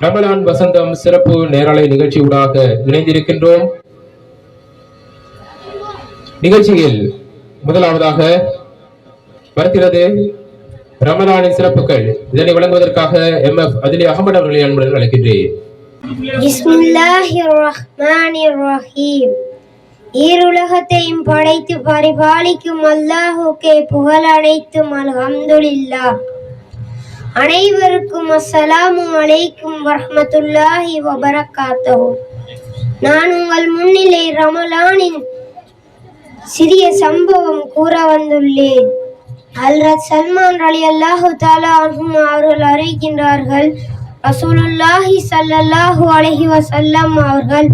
ரமலான் வசந்தம் சிறப்பு நேரலை நிகழ்ச்சியூடாக இணைந்திருக்கின்றோம். நிகழ்ச்சியில் முதலாவதாக வருகிறது ரமலானின் சிறப்புகள். இதனை வழங்குவதற்காக எம். எஃப். அதிலே அகமது அவர்களை அன்புடன் அழைக்கின்றேன். ஈருலகத்தையும் படைத்து பரிபாலிக்கும் அல்லாஹுக்கே புகழ் அனைத்தும் அல்ஹம்துலில்லா அனைவருக்கும் அஸ்ஸலாமு அலைக்கும் வரஹ்மத்துல்லாஹி வபரகாத்தோ நான் உங்கள் முன்னிலை ரமலானின் சிறிய சம்பவம் கூற வந்துள்ளேன். அல்ரத் சல்மான் அலி அல்லாஹு தாலாஹும் அவர்கள் அறிவிக்கின்றார்கள் ரசூலுல்லாஹி சல்லல்லாஹு அலஹி வசல்லம் அவர்கள்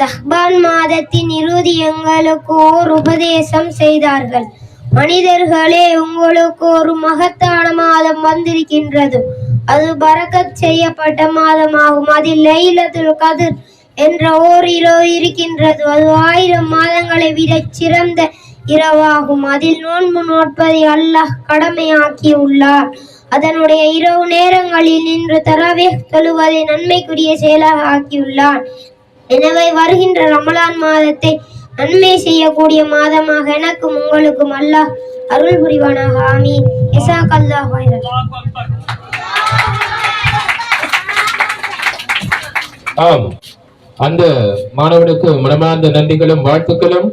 சஹ்பான் மாதத்தின் இறுதி எங்களுக்கு ஓர் உபதேசம் செய்தார்கள். மனிதர்களே உங்களுக்கு ஒரு மகத்தான மாதம் வந்திருக்கின்றது. அது பரக்கத் செய்யப்பட்ட மாதமாகும். அதில் லைலத்துல் கதிர் என்ற ஓர் இரவு இருக்கின்றது. அது ஆயிரம் மாதங்களை விட சிறந்த இரவாகும். அதில் நோன்பு நோட்பதை அல்லாஹ் கடமையாக்கியுள்ளார். அதனுடைய இரவு நேரங்களில் நின்று தரவே தொழுவதை நன்மைக்குரிய செயலாக ஆக்கியுள்ளார். எனவே வருகின்ற ரமலான் மாதத்தை நன்மை செய்யக்கூடிய மாதமாக எனக்கும் உங்களுக்கும் அல்லாஹ் அருள் புரிவானாக. ஆமீன். இசாக் அல்லாஹ் ஆம். அந்த மாணவனுக்கு மனமார்ந்த நன்றிகளும் வாழ்த்துக்களும்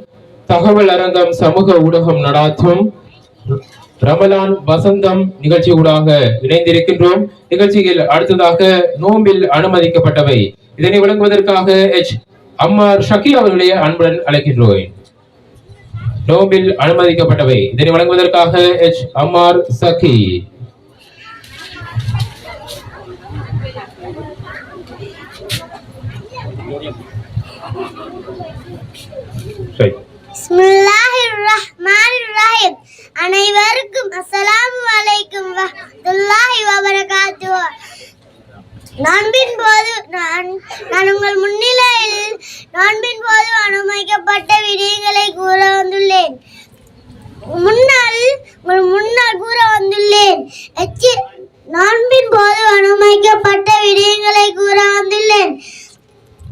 தகவல் அரங்கம் சமூக ஊடகம் நடாத்தும் ரமலான் வசந்தம் நிகழ்ச்சி ஊடாக இணைந்திருக்கின்றோம். நிகழ்ச்சியில் அடுத்ததாக நோம்பில் அனுமதிக்கப்பட்டவை. இதனை வழங்குவதற்காக எச். அம்மார் ஷக்கீல் அவர்களை அன்புடன் அழைக்கின்றோம். நோபில் அனுமதிக்கப்பட்டவை. இதனை வழங்குவதற்காக எச். அம்மார் சக்கி அனைவருக்கும் அஸ்லாம் வலைக்கும் வரஹ்மத்துல்லாஹி வபரகாத்துஹு. நோன்பின் போது நான் நான் உங்கள் முன்னிலையில் நோன்பின் போது அனுமதிக்கப்பட்ட விடயங்களை கூற வந்துள்ளேன். முன்னால் உங்கள் முன்னால் கூற வந்துள்ளேன். எச்சி நோன்பின் போது அனுமதிக்கப்பட்ட விடயங்களை கூற வந்துள்ளேன்.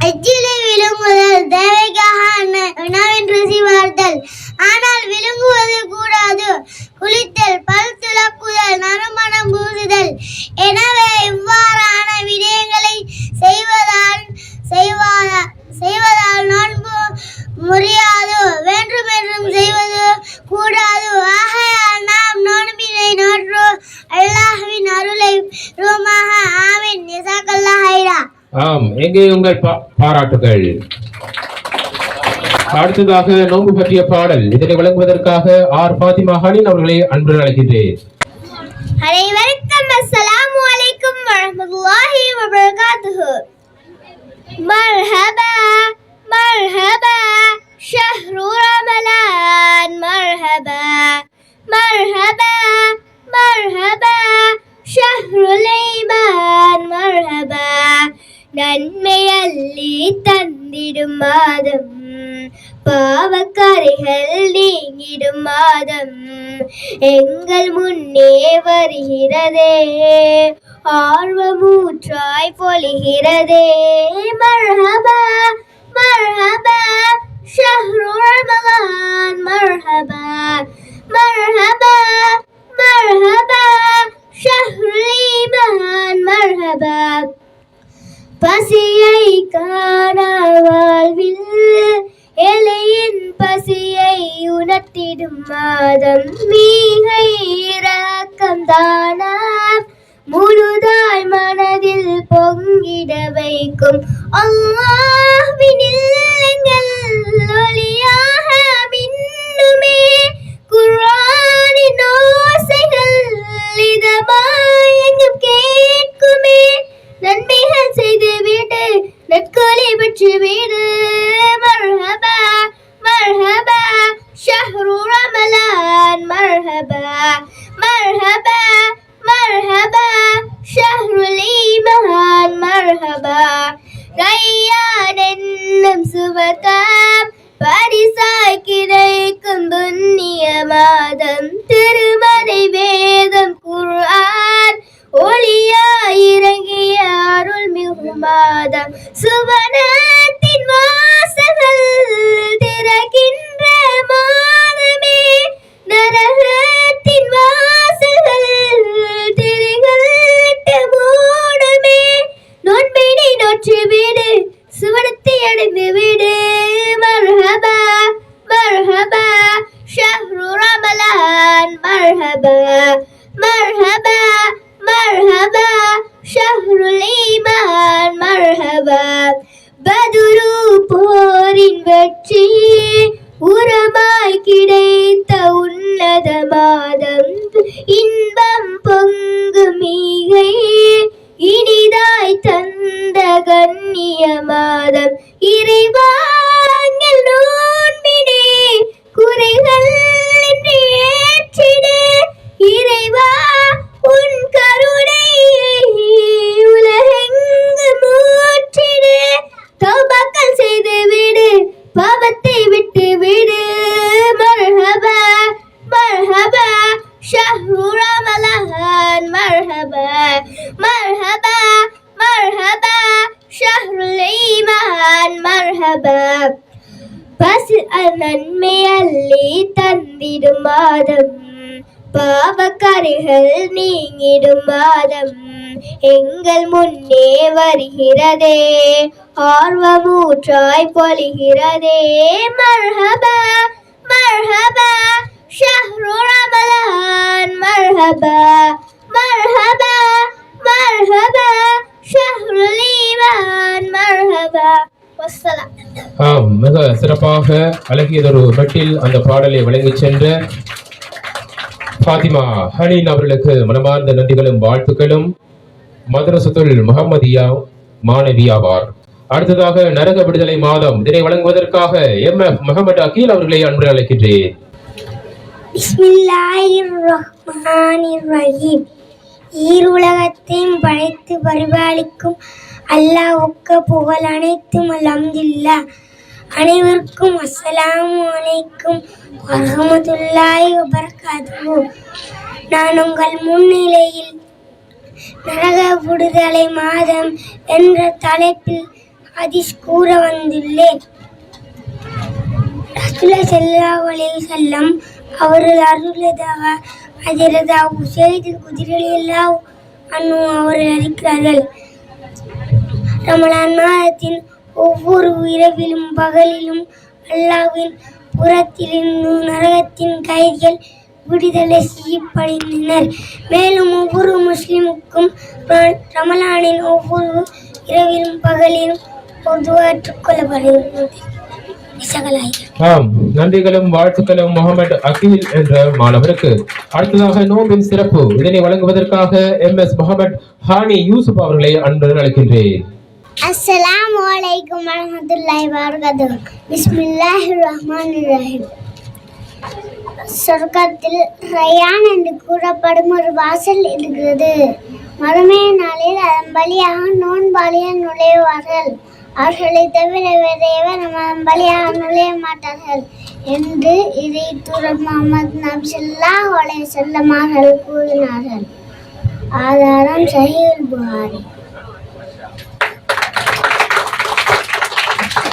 எச்சிலை விழுங்குதல் தேவைக்காக அன்ன- வினாவின் ருசி பார்த்தல் ஆனால் விழுங்குவது கூடாது. ஆம் உங்கள் பாராட்டுகள். அடுத்ததாக நோன்பு பற்றிய பாடல். இதனை வழங்குவதற்காக ஆர். பாத்திமா ஹனின் அவர்களை அன்புடன் அழைக்கின்றேன். பொழிகிறதே ஆர்வமூற்றாய் பொழிகிறதே. மர்ஹபா மர்ஹபா ஷஹ்ரு ரமலான் மர்ஹபா மர்ஹபா மர்ஹபா ஷஹ்ருல் ஈமான் மர்ஹபா. பசியை காண வாழ்வில் எலையின் பசியை குணத்திடும் மாதம் மீகை இறக்கம் முழுதாய் மனதில் பொங்கிட வைக்கும் அல்லாஹ்வின் ஒளியாக மின்னுமே. குரானின் ஓசைகள் இதமாயங்கும் கேட்குமே. நன்மைகள் செய்து வீடு நற்கொலை பெற்று வீடு. மர்ஹபா மர்ஹபா. ஷஹ்ரு ரமலான் மர்ஹபா மர்ஹபா சுவனத்தை அடைந்து ஆர்வமூற்றாய் பொழிகிறதே மர்ஹபா மர்ஹபா ஷஹ்ரு ரமலான் மர்ஹபா மர்ஹபா மர்ஹபா ஷஹ்ருல் ஈமான் மர்ஹபா. ஆம் மிக சிறப்பாக அழகியதொரு மெட்டில் அந்த பாடலை வழங்கிச் சென்ற ஃபாத்திமா ஹனீன் அவர்களுக்கு மனமார்ந்த நன்றிகளும் வாழ்த்துக்களும். மதரசத்துல் முகமதியா மாணவி ஆவார் அடுத்ததாக நரக விடுதலை மாதம் இதனை வழங்குவதற்காக எம் எஃப் முகமது அகீல் அவர்களை அன்பு அழைக்கின்றேன். பிஸ்மில்லாஹிர் ரஹ்மானிர் ஈருலகத்தையும் படைத்து பரிபாலிக்கும் அல்லாஹ் புகழ் அனைத்தும் அலம்துல்லா அனைவருக்கும் அஸ்ஸலாமு அலைக்கும் வரஹ்மத்துல்லாஹி வபரகாத்துஹு. நான் உங்கள் முன்னிலையில் நரக விடுதலை மாதம் என்ற தலைப்பில் ஹதீஸ் கூற வந்துள்ளேன். ரசூலுல்லாஹி ஸல்லல்லாஹு அலைஹி வஸல்லம் அவர்கள் அருளதாக அதிரதா உசைது குதிரையெல்லாம் அவர்கள் அறிக்கிறார்கள் ரமலான் மாதத்தின் ஒவ்வொரு இரவிலும் பகலிலும் அல்லாவின் புறத்திலிருந்து நரகத்தின் கைதிகள் விடுதலை செய்யப்படுகின்றனர். மேலும் ஒவ்வொரு முஸ்லிமுக்கும் ர- ரமலானின் ஒவ்வொரு இரவிலும் பகலிலும் ஆம் நன்றிகளும் வாழ்த்துக்களும் முகமது அகீல் என்ற மாணவருக்கு. அடுத்ததாக நோம்பின் சிறப்பு இதனை வழங்குவதற்காக எம் எஸ் முகமது ஹானி யூசுப் அவர்களை அன்புடன் அழைக்கின்றேன். அஸ்ஸலாமு அலைக்கும் வரஹ்மத்துல்லாஹி வபரகாத்துஹு. பிஸ்மில்லாஹிர் ரஹ்மானிர் ரஹீம் சொர்க்கத்தில் ரயான் என்று கூறப்படும் ஒரு வாசல் இருக்கிறது. மறுமை நாளில் அதன் வழியாக நோன்பாளியர் நுழைவார்கள். அவர்களை தவிர வேறு எவரும் அதன் நுழைய மாட்டார்கள் என்று இதை தூரர் முகமது நபி ஸல்லல்லாஹு அலைஹி கூறினார்கள். ஆதாரம் சஹீல் புகாரி.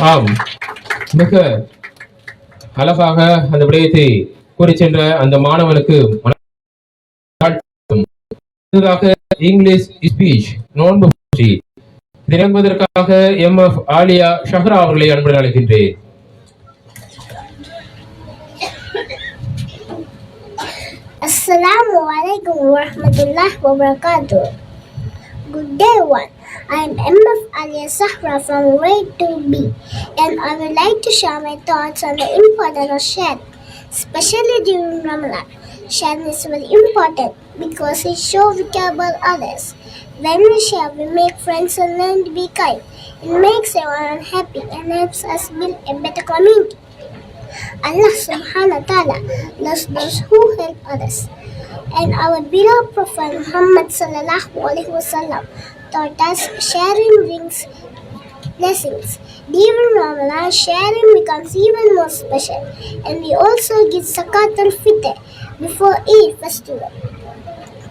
ஆம். மிக அழகாக அந்த விடயத்தை கூறி சென்ற அந்த மாணவனுக்கு இங்கிலீஷ் ஸ்பீச் நோன்பு பற்றி இறங்குவதற்காக எம் எஃப் ஆலியா ஷஹ்ரா அவர்களை அன்புடன் அழைக்கின்றேன் Assalamu alaikum wa rahmatullahi wa barakatuh. Good day, one. I am MF Alia Sahra from grade 2B, and I would like to share my thoughts on the importance of sharing, especially during Ramadan. Sharing is very important because it shows we care about others. When we share, we make friends and learn to be kind. It makes everyone happy and helps us build a better community. Allah subhanahu wa ta'ala loves those who help others. And our beloved Prophet Muhammad sallallahu alaihi wasallam taught us sharing brings blessings. During Ramadan, sharing becomes even more special. And we also give zakat al-fitr before Eid festival.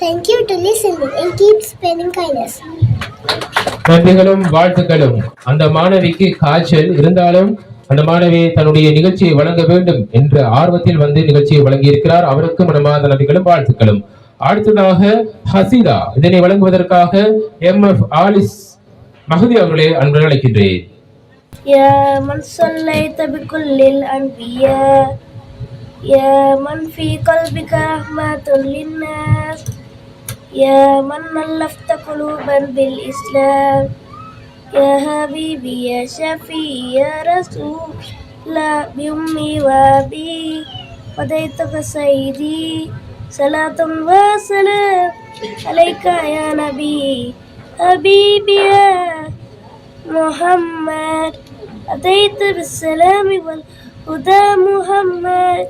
Thank you to listening and keep spreading kindness. நன்றிகளும் வாழ்த்துக்களும். அந்த மாணவிக்கு காய்ச்சல் இருந்தாலும் அந்த மாணவி தன்னுடைய நிகழ்ச்சியை வழங்க வேண்டும் என்ற ஆர்வத்தில் வந்து நிகழ்ச்சியை வழங்கியிருக்கிறார். அவருக்கு மனமார்ந்த நன்றிகளும் வாழ்த்துக்களும். அடுத்ததாக ஹசிதா இதனை வழங்குவதற்காக எம் எஃப் ஆலிஸ் மகதி அவர்களே அன்புடன் அழைக்கின்றேன். يا من في قلبك رحمة للناس. يا من ألفت قلوبا بالإسلام. يا حبيبي يا شفيع يا رسول لا بأمي وأبي. فديتك سيدي صلاة وسلام عليك يا نبي. حبيبي يا محمد أتيت بالسلام والهدى محمد.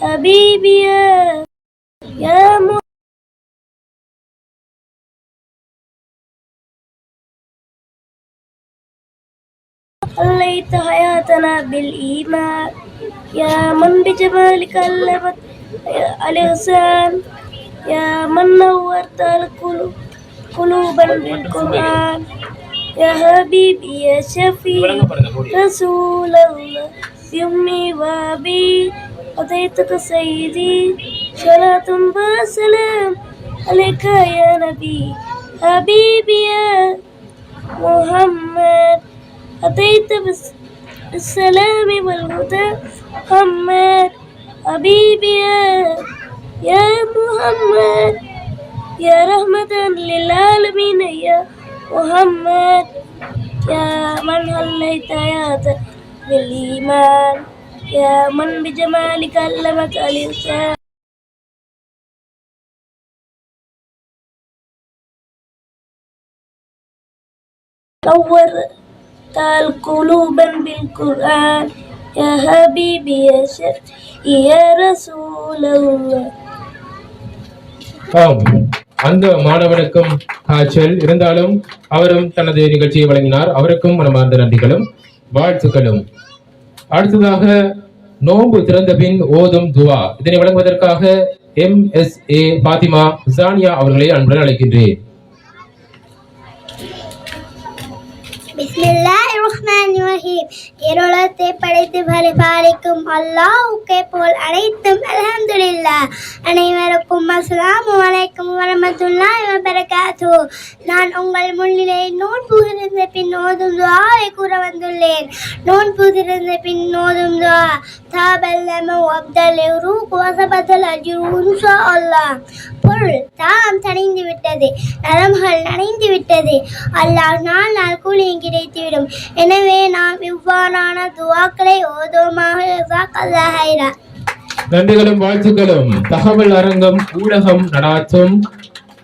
حبيبي يا يا محمد خليت حياتنا بالإيمان يا من بجمالك علمت الإحسان يا من نورت القلوب قلوبا بالقرآن يا حبيبي يا شفيع رسول الله يمي وابي أتيتك سيدي صلاة وسلام عليك يا نبي. حبيبي يا محمد أتيت بالسلام والهدى. محمد حبيبي يا يا محمد يا رحمة للعالمين يا محمد. يا من هليت حياة بالإيمان يا من بجمالك علمت الإنسان نورت القلوبا بالقرآن يا حبيبي يا شفيع يا رسول الله ஆம் அந்த மாணவனுக்கும் காய்ச்சல் இருந்தாலும் அவரும் தனது நிகழ்ச்சியை வழங்கினார் அவருக்கும் மனமார்ந்த நன்றிகளும் வாழ்த்துக்களும் அடுத்ததாக நோன்பு திறந்த பின் ஓதும் துவா. இதனை வழங்குவதற்காக M S A Fathima Janiya அவர்களை அன்புடன் அழைக்கின்றேன். இருளத்தை படைத்து பரிபாலிக்கும் அல்லாஹ்வுக்கே போல் அனைத்தும் அல்ஹம்துலில்லாஹ். அனைவருக்கும் அஸ்ஸலாமு அலைக்கும் வரமத்துல்லாஹி வபரகாத்து நான் உங்கள் முன்னிலை நோன் இருந்த பின் ஓதும் துவாவை கூற வந்துள்ளேன். நோன் இருந்த பின் ஓதும் துவா தாபல் லம வப்தல் உருக் வசபத்தல் அஜ்ரு பொருள் தாம் தணிந்து விட்டது நலம்கள் நனைந்து விட்டது அல்லாஹ் நாள் நாள் கூலியும் கிடைத்துவிடும். எனவே நாம் இவ்வாறான துவாக்களை ஓதோமாக நன்றிகளும் வாழ்த்துக்களும். தகவல் அரங்கம் ஊடகம் நடாத்தும்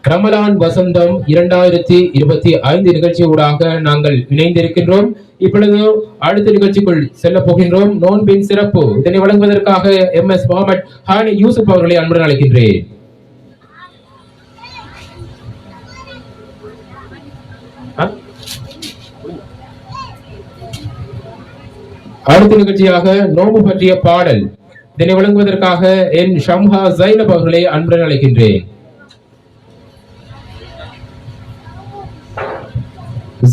ரமலான் வசந்தம் இரண்டாயிரத்தி இருபத்தி ஐந்து நிகழ்ச்சியூடாக நாங்கள் இணைந்திருக்கின்றோம். இப்பொழுது அடுத்த நிகழ்ச்சிக்குள் செல்ல போகின்றோம். நோன்பின் சிறப்பு இதனை வழங்குவதற்காக எம் எஸ் முகமது ஹானி யூசுப் அவர்களை அன்புடன் அழைக்கின்றேன். அடுத்த நிகழ்ச்சியாக நோம்பு பற்றிய பாடல். இதனை வழங்குவதற்காக என் ஷம்ஹா ஜைனப் அவர்களை அன்புடன் அழைக்கின்றேன்.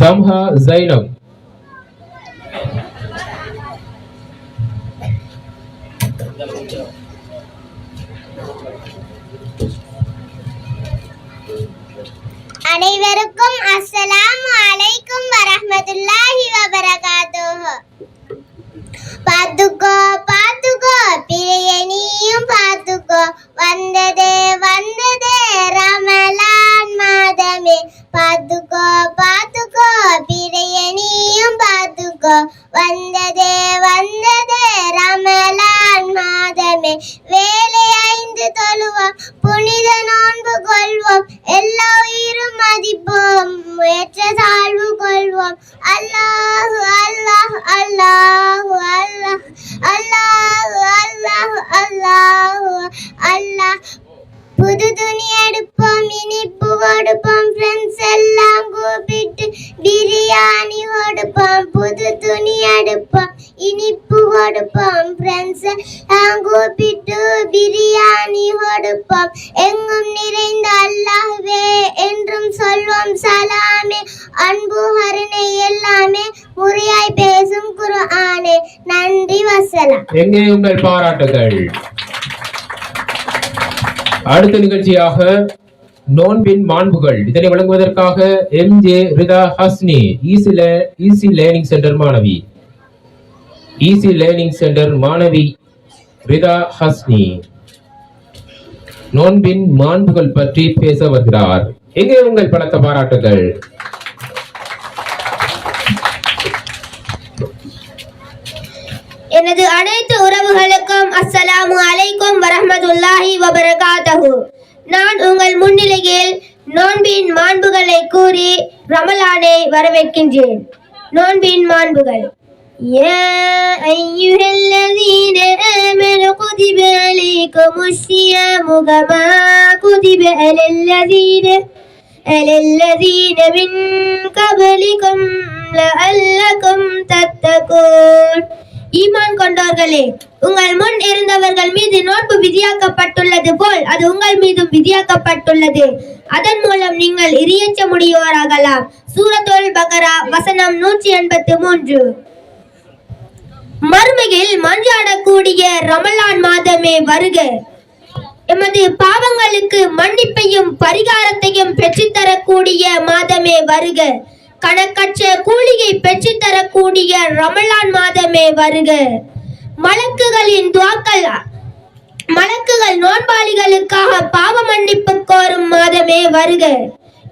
ஜம்ஹா ஜைனப் அனைவருக்கும் juga. துணி எடுப்போம் இனிப்பு ஓடுப்போம் ஃப்ரெண்ட்ஸ் எல்லாம் கூப்பிட்டு பிரியாணி ஓடுப்போம் புது துணி எடுப்போம் இனிப்பு ஓடுப்போம் ஃப்ரெண்ட்ஸ் எல்லாம் கூப்பிட்டு பிரியாணி ஓடுப்போம் எங்கும் நிறைந்த அல்லாஹ்வே என்றும் சொல்வோம் சலாமே அன்பு கருணை எல்லாமே முறையாய் பேசும் குரு ஆனே நன்றி வசலாம். எங்கே உங்கள் பாராட்டுகள். அடுத்த நிகழ்ச்சியாக நோன்பின் மாண்புகள். இதனை வழங்குவதற்காக M J Ritha Hasni easy easy learning centre மாணவி. ஈசி லேர்னிங் சென்டர் மாணவி ரிதா ஹஸ்னி. நோன்பின் மாண்புகள் பற்றி பேச வருகிறார். எங்கே உங்கள் பலத்த பாராட்டுகள்? எனது அனைத்து உறவுகளுக்கும் அஸ்ஸலாமு அலைக்கும் வரஹ்மத்துல்லாஹி வபரகாதஹு நான் உங்கள் முன்னிலையில் நோன்பின் மாண்புகளை கூறி ரமலானை வரவேற்கின்றேன் நோன்பின் மாண்புகள் يا أيها الذين آمنوا كتب عليكم الصيام كما كتب على الذين على الذين من قبلكم لعلكم تتقون ஈமான் கொண்டவர்களே உங்கள் முன் இருந்தவர்கள் மீது நோன்பு விதியாக்கப்பட்டுள்ளது போல் அது உங்கள் மீதும் விதியாக்கப்பட்டுள்ளது. அதன் மூலம் நீங்கள் இரியச்சமுடையோராகலாம் சூரத்தோல் பகரா வசனம் நூற்றி எண்பத்து மூன்று. மறுமையில் மன்றாடக்கூடிய ரமலான் மாதமே வருக. எமது பாவங்களுக்கு மன்னிப்பையும் பரிகாரத்தையும் பெற்றுத்தரக்கூடிய மாதமே வருக. கணக்கற்ற கூலியை பெற்றுத்தரக்கூடிய ரமலான் மாதமே வருக. மலக்குகளின் துவாக்கள் மலக்குகள் நோன்பாளிகளுக்காக பாவ மன்னிப்பு கோரும் மாதமே வருக.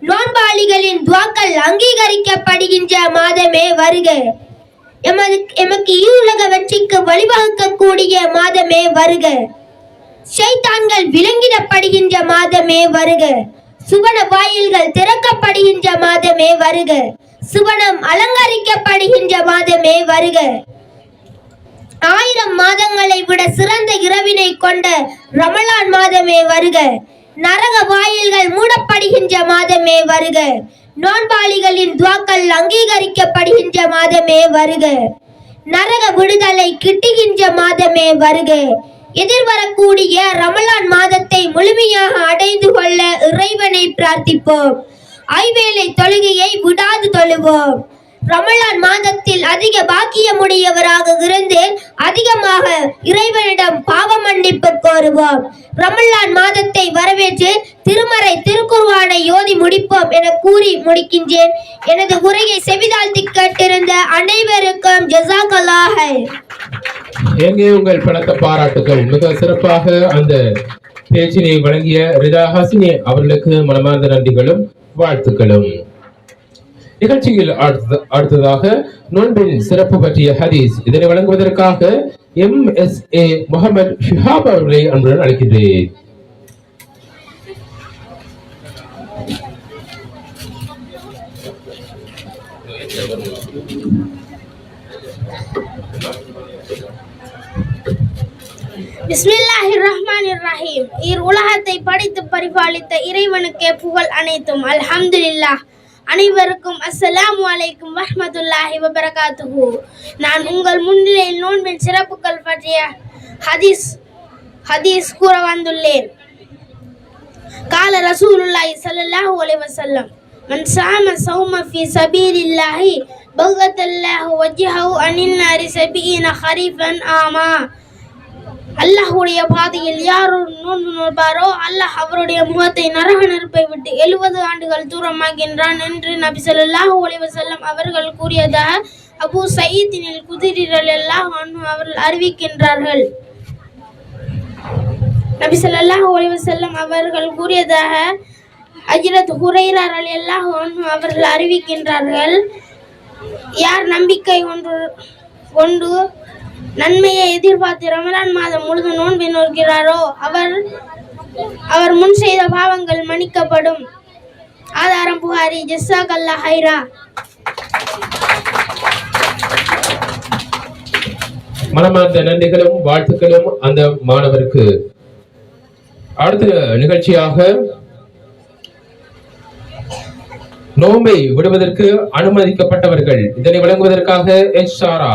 நோன்பாளிகளின் துவாக்கள் அங்கீகரிக்கப்படுகின்ற மாதமே வருக. எமது எமக்கு ஈருலக வெற்றிக்கு வழிவகுக்கக்கூடிய மாதமே வருக. செய்தான்கள் விலங்கிடப்படுகின்ற மாதமே வருக. சுவன வாயில்கள் திறக்கப்படுகின்ற மாதமே வருக. சுவனம் அலங்கரிக்கப்படுகின்ற மாதமே வருக. ஆயிரம் மாதங்களை விட சிறந்த இரவினை கொண்ட ரமலான் மாதமே வருக. நரக வாயில்கள் மூடப்படுகின்ற மாதமே வருக. நோன்பாளிகளின் துவாக்கள் அங்கீகரிக்கப்படுகின்ற மாதமே வருக. நரக விடுதலை கிட்டுகின்ற மாதமே வருக. எதிர்வரக்கூடிய ரமலான் மாதத்தை முழுமையாக அடைந்து கொள்ள இறைவனை பிரார்த்திப்போம். ஐவேளை தொழுகையை விடாது தொழுவோம். ரமலான் மாதத்தில் அதிக பாக்கியமுடையவராக இருந்து அதிகமாக இறைவனிடம் பாவ மன்னிப்பு கோருவோம். ரமலான் மாதத்தை வரவேற்று திருமறை திருக்குருவானை யோதி முடிப்போம் என கூறி முடிக்கின்றேன். எனது உரையை செவிதாழ்த்தி கேட்டிருந்த அனைவருக்கும் ஜசாகலாக எங்கே உங்கள் பலத்த பாராட்டுகள்? மிக சிறப்பாக அந்த பேச்சினை வழங்கிய ரிதா ஹாசினி அவர்களுக்கு மனமார்ந்த நன்றிகளும் வாழ்த்துக்களும். நிகழ்ச்சியில் அடுத்ததாக நோன்பின் சிறப்பு பற்றிய ஹதீஸ். இதனை வழங்குவதற்காக M S A Mohamed Shihab அவர்களை அன்புடன் அழைக்கின்றேன். பிஸ்மில்லாஹிர் ரஹ்மானிர் ரஹீம் இர் உலகத்தை படைத்து பரிபாலித்த இறைவனுக்கே புகழ் அனைத்தும். அல்ஹம்துலில்லாஹ். அனைவருக்கும் அஸ்ஸலாம் வலைக்கும் வஹமதுல்லாஹி வபரகாத்துஹு. நான் உங்கள் முன்னிலையில் நோன்பின் சிறப்புகள் பற்றிய ஹதீஸ் ஹதீஸ் கூற வந்துள்ளேன். கால ரசூலுல்லாஹி ஸல்லல்லாஹு அலைஹி வஸல்லம் மன் சாம சௌம ஃபீ சபீலில்லாஹி பகதல்லாஹு வஜ்ஹஹு அனின் நாரி சபீன ஹரீஃபன் ஆமா. அல்லாஹுடைய பாதையில் யார் நோன்பு நோற்பாரோ அல்லாஹ் அவருடைய முகத்தை நரக நெருப்பை விட்டு எழுபது ஆண்டுகள் தூரமாகின்றான் என்று நபி சொல்லாஹு அலிவசல்லம் அவர்கள் கூறியதாக அபு சயீத்தினில் குதிரிகள் எல்லாம் அவர்கள் அறிவிக்கின்றார்கள். நபி சொல்லாஹு அலிவசல்லம் அவர்கள் கூறியதாக அஜிரத் ஹுரைரார் அலி அவர்கள் அறிவிக்கின்றார்கள். யார் நம்பிக்கை ஒன்று கொண்டு நன்மையை எதிர்பார்த்து ரமலான் மாதம் முழுதும் நோன்பை நோக்கிறாரோ அவர் அவர் முன் செய்த பாவங்கள் மன்னிக்கப்படும். ஆதாரம் புகாரி ஜெஸ்ஸா அல்லா ஹைரா. மனமார்ந்த நன்றிகளும் வாழ்த்துக்களும் அந்த மாணவருக்கு. அடுத்த நிகழ்ச்சியாக நோம்பை விடுவதற்கு அனுமதிக்கப்பட்டவர்கள். இதனை வழங்குவதற்காக எச் சாரா.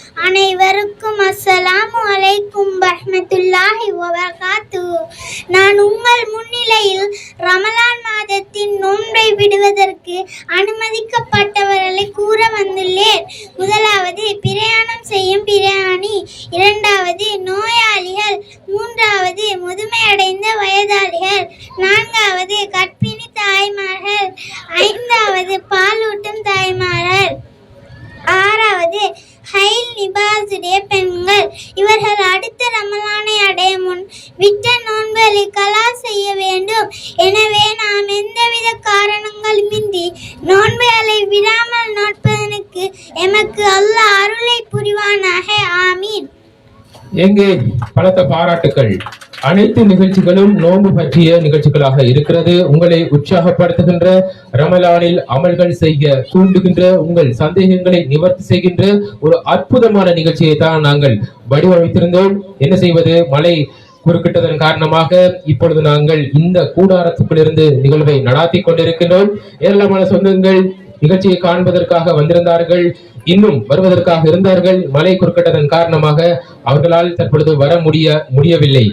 அனைவருக்கும் அஸ்ஸலாமு அலைக்கும் வரஹ்மத்துல்லாஹி வபரகாத்து நான் உங்கள் முன்னிலையில் ரமலான் மாதத்தின் நோன்பை விடுவதற்கு அனுமதிக்கப்பட்டவர்களை கூற வந்துள்ளேன். முதலாவது பிரயாணம் செய்யும் பிரயாணி இரண்டாவது நோயாளிகள். மூன்றாவது முதுமையடைந்த வயதாளிகள். நான்காவது கர்ப்பிணி தாய்மார்கள். ஐந்தாவது பாலூட்டும் தாய்மார்கள். ஆறாவது ஹைல் நிபாசுடைய பெண்கள். இவர்கள் அடுத்த ரமலானை அடைய முன் விட்ட நோன்களை கலா செய்ய வேண்டும். எனவே நாம் எந்தவித காரணங்களுமின்றி நோன்புகளை விடாமல் நோட்பதனுக்கு எமக்கு அல்லாஹ் அருளை புரிவானாக. ஆமீன். எங்கே பலத்த பாராட்டுக்கள். அனைத்து நிகழ்ச்சிகளும் நோன்பு பற்றிய நிகழ்ச்சிகளாக இருக்கிறது. உங்களை உற்சாகப்படுத்துகின்ற ரமலானில் அமல்கள் செய்ய தூண்டுகின்ற உங்கள் சந்தேகங்களை நிவர்த்தி செய்கின்ற ஒரு அற்புதமான நிகழ்ச்சியை தான் நாங்கள் வடிவமைத்திருந்தோம். என்ன செய்வது? மழை குறுக்கிட்டதன் காரணமாக இப்பொழுது நாங்கள் இந்த கூடாரத்துக்குள்ளிருந்து நிகழ்வை நடாத்தி கொண்டிருக்கின்றோம். ஏராளமான சொந்தங்கள் நிகழ்ச்சியை காண்பதற்காக வந்திருந்தார்கள் இன்னும் வருவதற்காக இருந்தார்கள். மழை குறுக்கிட்டதன் காரணமாக அவர்களால் தற்பொழுது வர முடிய முடியவில்லை.